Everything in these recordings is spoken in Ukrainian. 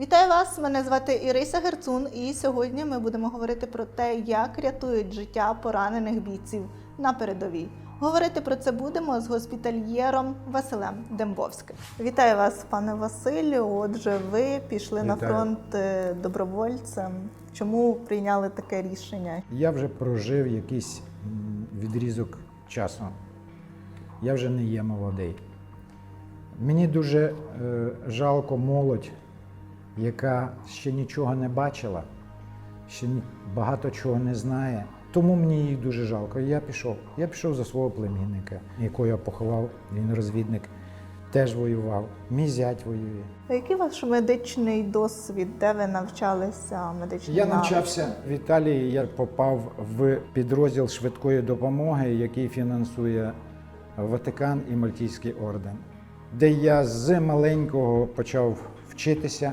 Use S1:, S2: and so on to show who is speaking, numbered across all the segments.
S1: Вітаю вас! Мене звати Ірися Герцун, і сьогодні ми будемо говорити про те, як рятують життя поранених бійців на передовій. Говорити про це будемо з госпітальєром Василем Дембовським. Вітаю вас, пане Василю. Отже, ви пішли на фронт е, добровольцем. Чому прийняли таке рішення?
S2: Я вже прожив якийсь відрізок часу. Я вже не є молодий. Мені дуже е, жалко молодь, яка ще нічого не бачила, ще багато чого не знає. Тому мені їх дуже жалко. Я пішов. Я пішов за свого племінника, якого я поховав, він розвідник, теж воював. Мій зять воює.
S1: А Який ваш медичний досвід? Де ви навчалися медичній
S2: Я
S1: навичці?
S2: навчався в Італії. Я попав в підрозділ швидкої допомоги, який фінансує Ватикан і Мальтійський орден, де я з маленького почав вчитися,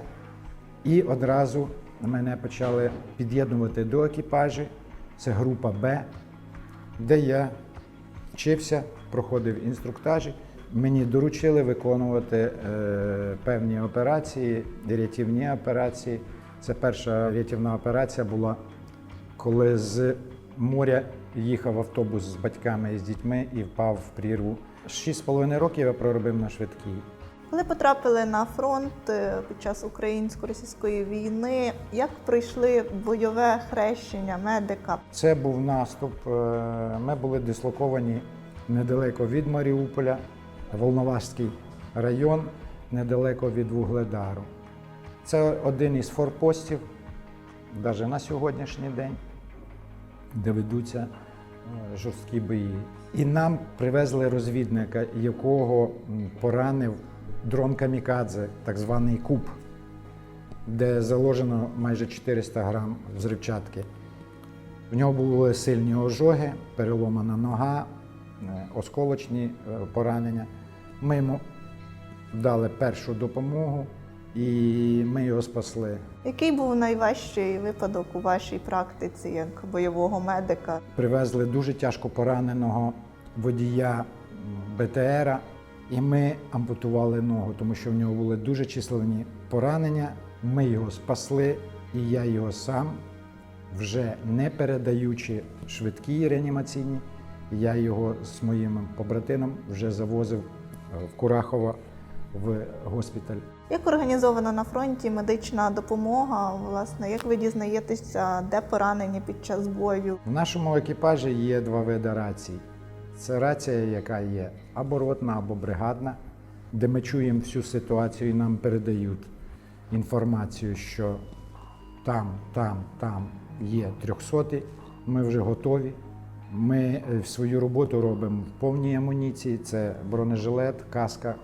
S2: і одразу мене почали під'єднувати до екіпажі. Це група Б, де я вчився, проходив інструктажі. Мені доручили виконувати е, певні операції, рятівні операції. Це перша рятівна операція була, коли з моря їхав автобус з батьками і з дітьми і впав в прірву. Шість з половиною років я проробив на швидкій.
S1: Коли потрапили на фронт е, під час українсько-російської війни, як пройшли бойове хрещення медика?
S2: Це був наступ. е, Ми були дислоковані недалеко від Маріуполя, Волноваський район, недалеко від Вугледару. Це один із форпостів, навіть на сьогоднішній день, де ведуться е, жорсткі бої. І нам привезли розвідника, якого поранив дрон Камікадзе, так званий куб, де заложено майже 400 грам взривчатки. В нього були сильні ожоги, переломана нога, е, осколочні е, поранення. Ми йому дали першу допомогу і ми його спасли.
S1: Який був найважчий випадок у вашій практиці як бойового медика?
S2: Привезли дуже тяжко пораненого водія БТРа, і ми ампутували ногу, тому що в нього були дуже численні поранення. Ми його спасли, і я його сам, вже не передаючи швидкі реанімаційні, я його з моїм побратином вже завозив е, в Курахово в госпіталь.
S1: Як організована на фронті медична допомога? Власне, як ви дізнаєтеся, де поранені під час бою?
S2: В нашому екіпажі є два види рацій. Це рація, яка є або ротна, або бригадна, де ми чуємо всю ситуацію і нам передають інформацію, що там, там, там є трьохсоті, ми вже готові. Ми е, свою роботу робимо в повній амуніції. Це бронежилет, каска.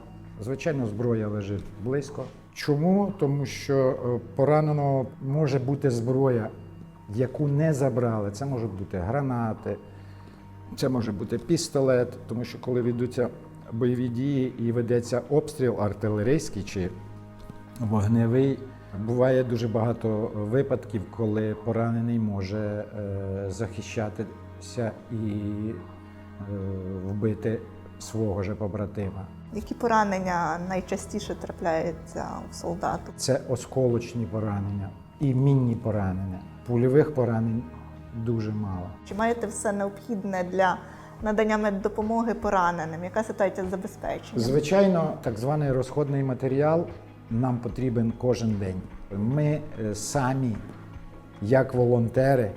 S2: Звичайно, зброя лежить близько. Чому? Тому що е, пораненого може бути зброя, яку не забрали. Це можуть бути гранати, це може бути пістолет, тому що коли ведуться бойові дії і ведеться обстріл артилерійський чи вогневий, буває дуже багато випадків, коли поранений може е, захищатися і е, вбити свого же побратима.
S1: Які поранення найчастіше трапляються у солдату?
S2: Це осколочні поранення і мінні поранення. Польових поранень дуже мало.
S1: Чи маєте все необхідне для надання меддопомоги пораненим? Яка ситуація з забезпеченням?
S2: Звичайно, так званий розходний матеріал нам потрібен кожен день. Ми е, самі, як волонтери,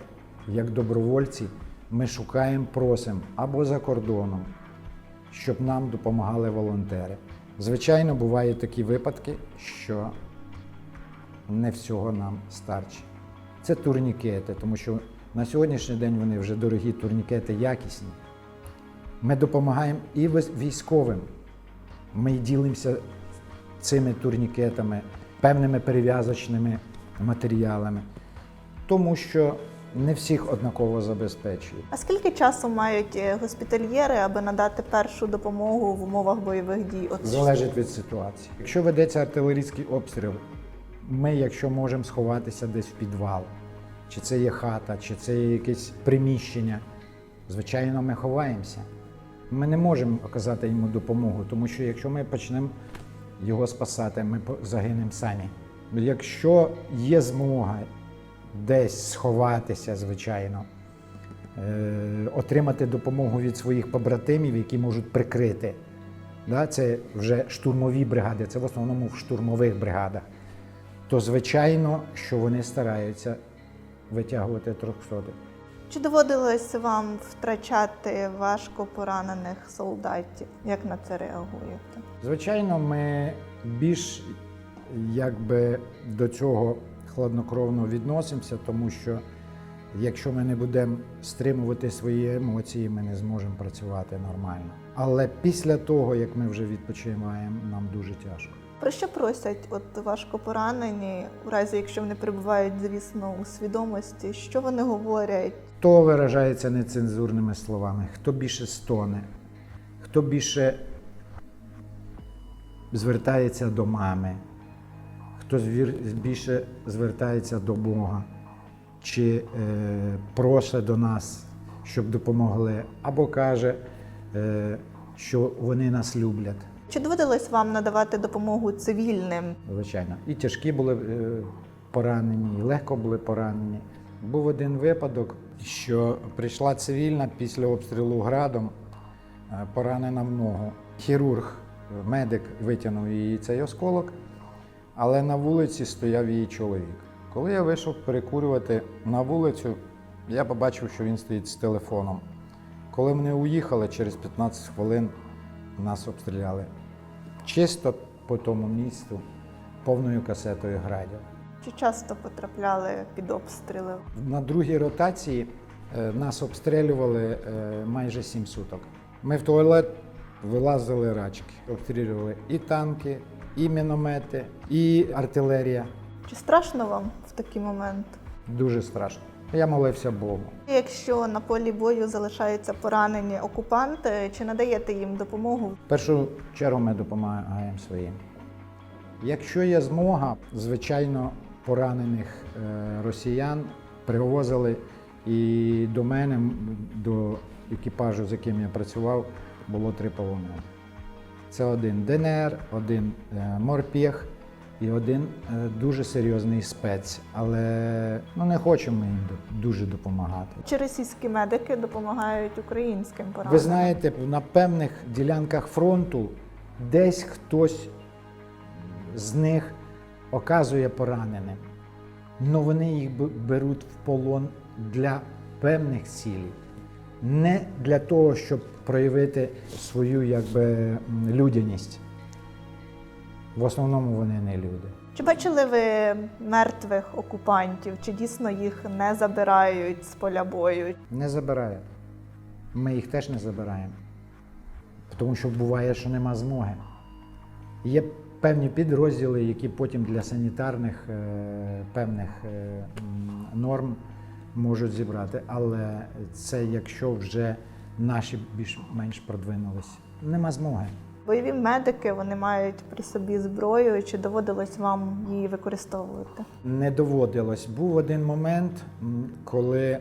S2: як добровольці, ми шукаємо, просимо або за кордоном, щоб нам допомагали волонтери. Звичайно, бувають такі випадки, що не всього нам старче. Це турнікети, тому що на сьогоднішній день вони вже дорогі турнікети, якісні. Ми допомагаємо і військовим. Ми ділимося цими турнікетами, певними перев'язочними матеріалами, тому що не всіх однаково забезпечують.
S1: А скільки часу мають е, госпітальєри, аби надати першу допомогу в умовах бойових дій? От
S2: Залежить від ситуації. Якщо ведеться артилерійський обстріл, ми, якщо можемо сховатися десь в підвал, чи це є хата, чи це є якесь приміщення, звичайно, ми ховаємося. Ми не можемо оказати йому допомогу, тому що якщо ми почнемо його спасати, ми загинемо самі. Якщо є змога десь сховатися, звичайно, е, отримати допомогу від своїх побратимів, які можуть прикрити. Це вже штурмові бригади, це в основному в штурмових бригадах. То звичайно, що вони стараються витягувати трьохсотих.
S1: Чи доводилось вам втрачати важко поранених солдатів? Як на це реагуєте?
S2: Звичайно, ми більш якби до цього хладнокровно відносимося, тому що якщо ми не будемо стримувати свої емоції, ми не зможемо працювати нормально. Але після того, як ми вже відпочиваємо, нам дуже тяжко.
S1: Про що просять от важко поранені, у разі якщо вони перебувають, звісно, у свідомості, що вони говорять?
S2: Хто виражається нецензурними словами, хто більше стоне, хто більше звертається до мами, хто більше звертається до Бога, чи е, просить до нас, щоб допомогли, або каже, е, що вони нас люблять.
S1: Чи доводилось вам надавати допомогу цивільним?
S2: Звичайно. І тяжкі були е, поранені, і легко були поранені. Був один випадок, що прийшла цивільна після обстрілу градом, е, поранена в ногу. Хірург, медик витягнув її цей осколок, але на вулиці стояв її чоловік. Коли я вийшов перекурювати на вулицю, я побачив, що він стоїть з телефоном. Коли вони уїхали, через 15 хвилин нас обстріляли. Чисто по тому місту, повною касетою градів.
S1: Чи часто потрапляли під обстріли?
S2: На другій ротації е, нас обстрілювали е, майже 7 суток. Ми в туалет вилазили рачки, обстрілювали і танки, і міномети, і артилерія.
S1: Чи страшно вам в такий момент?
S2: Дуже страшно. Я молився Богу.
S1: Якщо на полі бою залишаються поранені окупанти, чи надаєте їм допомогу?
S2: В першу чергу ми допомагаємо своїм. Якщо є змога, звичайно, поранених е, росіян привозили і до мене, до екіпажу, з яким я працював, було три полонені. Це один ДНР, один е, морпєх і один е, дуже серйозний спец. Але ну, не хочемо їм дуже допомагати.
S1: Чи російські медики допомагають українським пораненим?
S2: Ви знаєте, на певних ділянках фронту десь хтось з них оказує пораненим. але вони їх беруть в полон для певних цілей, не для того, щоб проявити свою якби, людяність. В основному вони не люди.
S1: Чи бачили ви мертвих окупантів? Чи дійсно їх не забирають з поля бою?
S2: Не забирає. Ми їх теж не забираємо. Тому що буває, що нема змоги. Є певні підрозділи, які потім для санітарних е, певних е, норм можуть зібрати. Але це якщо вже наші більш-менш продвинулись. Нема змоги.
S1: Бойові медики вони мають при собі зброю. Чи доводилось вам її використовувати?
S2: Не доводилось. Був один момент, коли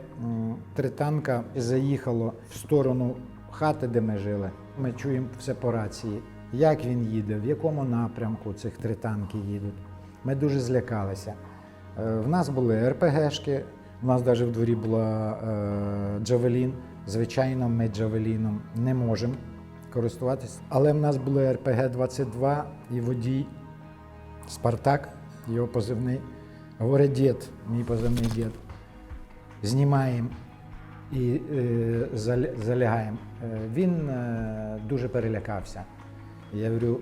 S2: три танка заїхало в сторону хати, де ми жили. Ми чуємо все по рації, як він їде, в якому напрямку цих три танки їдуть. Ми дуже злякалися. Е, В нас були РПГшки, у нас навіть в дворі була е, Джавелін. Звичайно, ми Джавеліном не можемо користуватися. Але в нас були РПГ-22 і водій Спартак, його позивний. Говорить, дід, мій позивний дід. Знімаємо і е, залягаємо. Е, він е, дуже перелякався. Я говорю,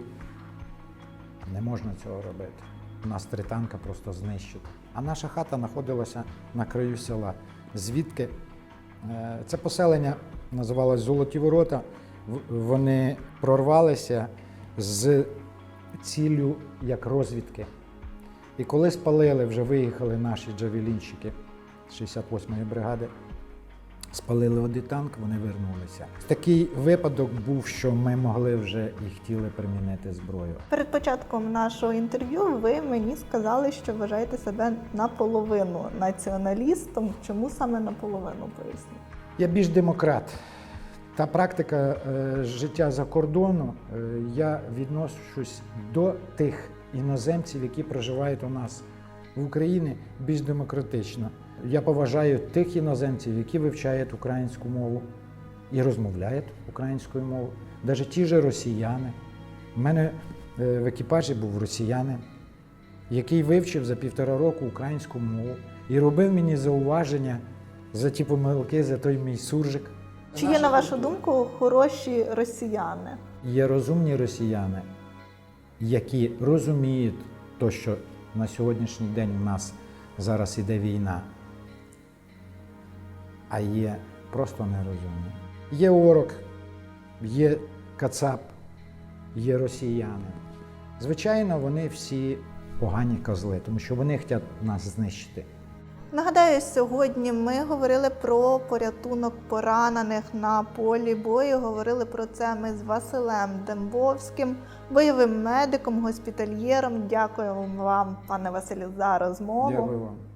S2: не можна цього робити. У нас три танка просто знищить. А наша хата знаходилася на краю села. Звідки е, це поселення називалось Золоті Ворота. Вони прорвалися з ціллю як розвідки. І коли спалили, вже виїхали наші джавелінщики 68-ї бригади, спалили один танк, вони вернулися. Такий випадок був, що ми могли вже і хотіли примінити зброю.
S1: Перед початком нашого інтерв'ю ви мені сказали, що вважаєте себе наполовину націоналістом. Чому саме наполовину поясніть?
S2: Я більш демократ. Та практика е, життя за кордону, е, я відношусь до тих іноземців, які проживають у нас в Україні, більш демократично. Я поважаю тих іноземців, які вивчають українську мову і розмовляють українською мовою, навіть ті ж росіяни. У мене е, в екіпажі був росіянин, який вивчив за півтора року українську мову і робив мені зауваження за ті помилки, за той мій суржик.
S1: Чи є, на вашу думку, хороші росіяни?
S2: Є розумні росіяни, які розуміють то, що на сьогоднішній день в нас зараз іде війна, а є просто нерозумні. Є орок, є кацап, є росіяни. Звичайно, вони всі погані козли, тому що вони хочуть нас знищити.
S1: Нагадаю, сьогодні ми говорили про порятунок поранених на полі бою. Говорили про це ми з Василем Дембовським, бойовим медиком, госпітальєром. Дякую вам, пане Василю, за розмову.
S2: Дякую вам.